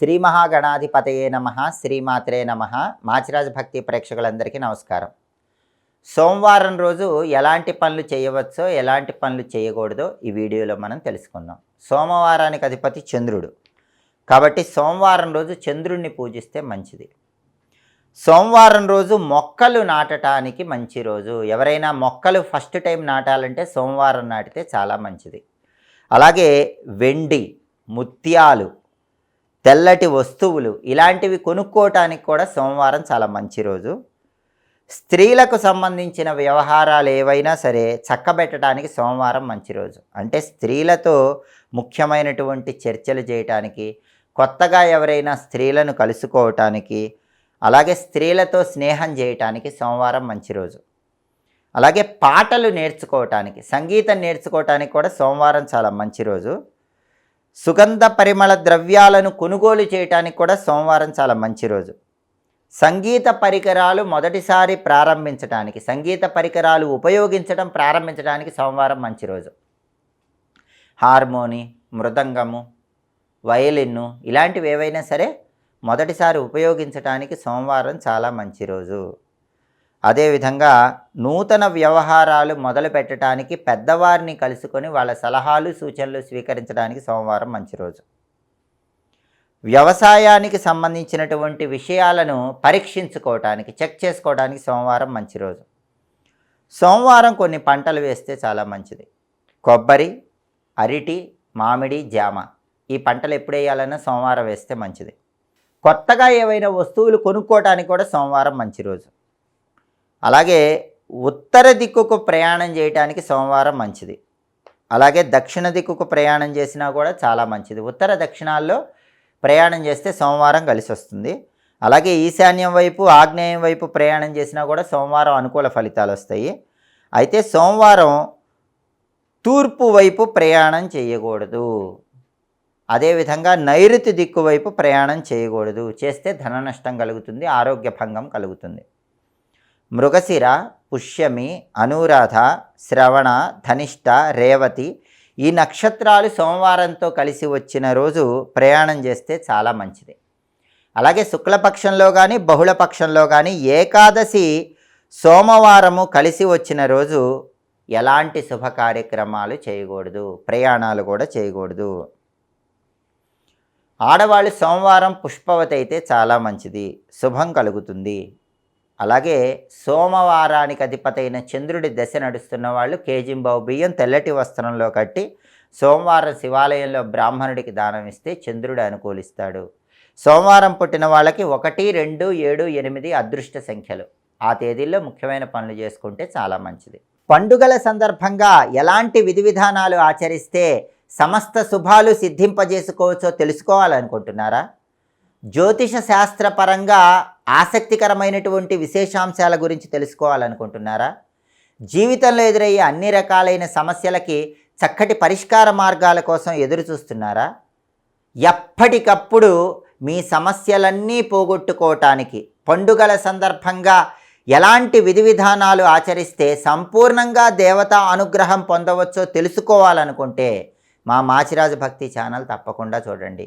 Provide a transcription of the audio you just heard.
శ్రీ మహాగణాధిపతయే నమ శ్రీమాత్రే నమ. మాచిరాజ భక్తి ప్రేక్షకులందరికీ నమస్కారం. సోమవారం రోజు ఎలాంటి పనులు చేయవచ్చో ఎలాంటి పనులు చేయకూడదో ఈ వీడియోలో మనం తెలుసుకుందాం. సోమవారానికి అధిపతి చంద్రుడు. కాబట్టి సోమవారం రోజు చంద్రుడిని పూజిస్తే మంచిది. సోమవారం రోజు మొక్కలు నాటడానికి మంచి రోజు. ఎవరైనా మొక్కలు ఫస్ట్ టైం నాటాలంటే సోమవారం నాటితే చాలా మంచిది. అలాగే వెండి ముత్యాలు తెల్లటి వస్తువులు. ఇలాంటివి కొనుక్కోవటానికి కూడా సోమవారం చాలా మంచి రోజు. స్త్రీలకు సంబంధించిన వ్యవహారాలు ఏవైనా సరే చక్కబెట్టడానికి సోమవారం మంచి రోజు. అంటే స్త్రీలతో ముఖ్యమైనటువంటి చర్చలు చేయటానికి కొత్తగా ఎవరైనా స్త్రీలను కలుసుకోవటానికి అలాగే స్త్రీలతో స్నేహం చేయటానికి సోమవారం మంచి రోజు. అలాగే పాటలు నేర్చుకోవటానికి సంగీతం నేర్చుకోవటానికి కూడా సోమవారం చాలా మంచి రోజు. సుగంధ పరిమళ ద్రవ్యాలను కొనుగోలు చేయటానికి కూడా సోమవారం చాలా మంచి రోజు. సంగీత పరికరాలు మొదటిసారి ప్రారంభించడానికి సంగీత పరికరాలు ఉపయోగించడం ప్రారంభించడానికి సోమవారం మంచి రోజు. హార్మోని మృదంగము వయలిన్ను ఇలాంటివి ఏవైనా సరే మొదటిసారి ఉపయోగించడానికి సోమవారం చాలా మంచి రోజు. అదేవిధంగా నూతన వ్యవహారాలు మొదలు పెట్టడానికి పెద్దవారిని కలుసుకొని వాళ్ళ సలహాలు సూచనలు స్వీకరించడానికి సోమవారం మంచి రోజు. వ్యవసాయానికి సంబంధించినటువంటి విషయాలను పరీక్షించుకోవటానికి చెక్ చేసుకోవడానికి సోమవారం మంచి రోజు. సోమవారం కొన్ని పంటలు వేస్తే చాలా మంచిది. కొబ్బరి అరటి మామిడి జామ ఈ పంటలు ఎప్పుడు వేయాలన్నా సోమవారం వేస్తే మంచిది. కొత్తగా ఏవైనా వస్తువులు కొనుక్కోవటానికి కూడా సోమవారం మంచి రోజు. అలాగే ఉత్తర దిక్కుకు ప్రయాణం చేయటానికి సోమవారం మంచిది. అలాగే దక్షిణ దిక్కుకు ప్రయాణం చేసినా కూడా చాలా మంచిది. ఉత్తర దక్షిణాల్లో ప్రయాణం చేస్తే సోమవారం కలిసి వస్తుంది. అలాగే ఈశాన్యం వైపు ఆగ్నేయం వైపు ప్రయాణం చేసినా కూడా సోమవారం అనుకూల ఫలితాలు వస్తాయి. అయితే సోమవారం తూర్పు వైపు ప్రయాణం చేయకూడదు. అదేవిధంగా నైరుతి దిక్కు వైపు ప్రయాణం చేయకూడదు. చేస్తే ధన నష్టం కలుగుతుంది ఆరోగ్య భంగం కలుగుతుంది. మృగశిర పుష్యమి అనురాధ శ్రవణ ధనిష్ట రేవతి ఈ నక్షత్రాలు సోమవారంతో కలిసి వచ్చిన రోజు ప్రయాణం చేస్తే చాలా మంచిది. అలాగే శుక్లపక్షంలో కానీ బహుళపక్షంలో కానీ ఏకాదశి సోమవారము కలిసి వచ్చిన రోజు ఎలాంటి శుభ కార్యక్రమాలు చేయకూడదు ప్రయాణాలు కూడా చేయకూడదు. ఆడవాళ్ళు సోమవారం పుష్పవతి అయితే చాలా మంచిది శుభం కలుగుతుంది. అలాగే సోమవారానికి అధిపతైన చంద్రుడి దశ నడుస్తున్న వాళ్ళు కేజింబావు బియ్యం తెల్లటి వస్త్రంలో కట్టి సోమవారం శివాలయంలో బ్రాహ్మణుడికి దానం ఇస్తే చంద్రుడు అనుకూలిస్తాడు. సోమవారం పుట్టిన వాళ్ళకి ఒకటి రెండు ఏడు ఎనిమిది అదృష్ట సంఖ్యలు. ఆ తేదీల్లో ముఖ్యమైన పనులు చేసుకుంటే చాలా మంచిది. పండుగల సందర్భంగా ఎలాంటి విధి విధానాలు ఆచరిస్తే సమస్త శుభాలు సిద్ధింపజేసుకోవచ్చో తెలుసుకోవాలనుకుంటున్నారా? జ్యోతిష శాస్త్రపరంగా ఆసక్తికరమైనటువంటి విశేషాంశాల గురించి తెలుసుకోవాలనుకుంటున్నారా? జీవితంలో ఎదురయ్యే అన్ని రకాలైన సమస్యలకి చక్కటి పరిష్కార మార్గాల కోసం ఎదురు చూస్తున్నారా ఎప్పటికప్పుడు మీ సమస్యలన్నీ పోగొట్టుకోవటానికి పండుగల సందర్భంగా ఎలాంటి విధి విధానాలు ఆచరిస్తే సంపూర్ణంగా దేవతా అనుగ్రహం పొందవచ్చో తెలుసుకోవాలనుకుంటే మా మాచిరాజు భక్తి ఛానల్ తప్పకుండా చూడండి.